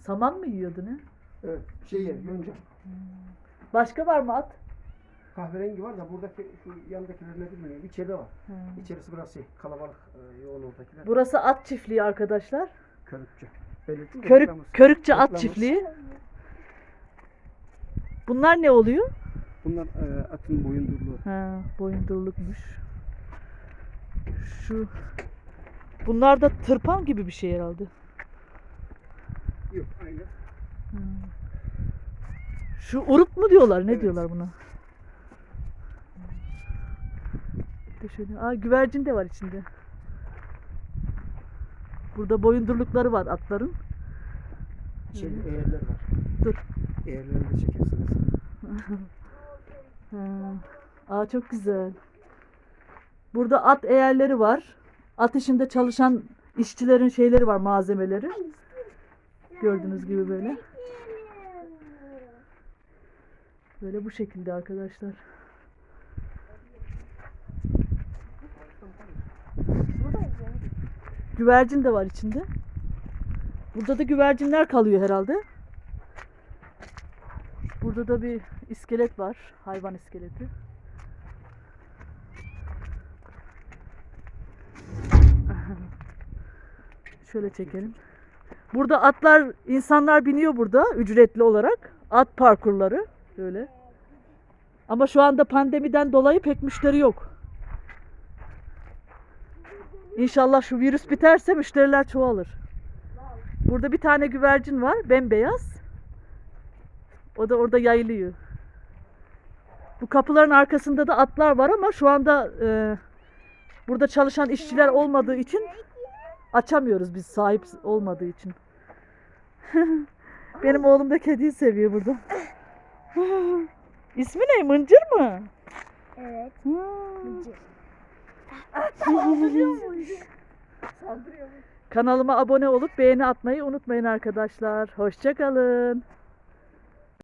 Saman mı yiyordu ne? Evet. Şey yer, yonca. Başka var mı at? Kahverengi var da buradaki şu yandakiler ne bilmiyorum. İçeride var. Ha. İçerisi biraz şey kalabalık e, yoğun oradakiler. Burası at çiftliği arkadaşlar. Körükçe. Belirttim de Körük, reklamız. körükçe at çiftliği. Bunlar ne oluyor? Bunlar e, atın boyundurluğu. Ha, boyundurlukmuş. Şu Bunlar da tırpan gibi bir şey herhalde. Yok aynı. Şu uruk mu diyorlar? Ne Evet. diyorlar buna? Bir şöyle. Aa, güvercin de var içinde. Burada boyundurlukları var atların. Şey eğerler var. Dur. Eğerlerini de çekersiniz. Aa çok güzel. Burada at eğerleri var. At işinde çalışan işçilerin şeyleri var, malzemeleri. Gördüğünüz gibi böyle. Böyle bu şekilde arkadaşlar. Güvercin de var içinde. Burada da güvercinler kalıyor herhalde. Burada da bir iskelet var. Hayvan iskeleti. Şöyle çekelim. Burada atlar, insanlar biniyor burada ücretli olarak. At parkurları böyle. Ama şu anda pandemiden dolayı pek müşteri yok. İnşallah şu virüs biterse müşteriler çoğalır. Burada bir tane güvercin var, bembeyaz. O da orada yayılıyor. Bu kapıların arkasında da atlar var ama şu anda e, burada çalışan işçiler olmadığı için açamıyoruz biz sahip olmadığı için. Benim oğlum da kediyi seviyor burada. İsmi ne? Mıncır mı? Evet. Hmm. Mu? Kanalıma abone olup beğeni atmayı unutmayın arkadaşlar. Hoşçakalın.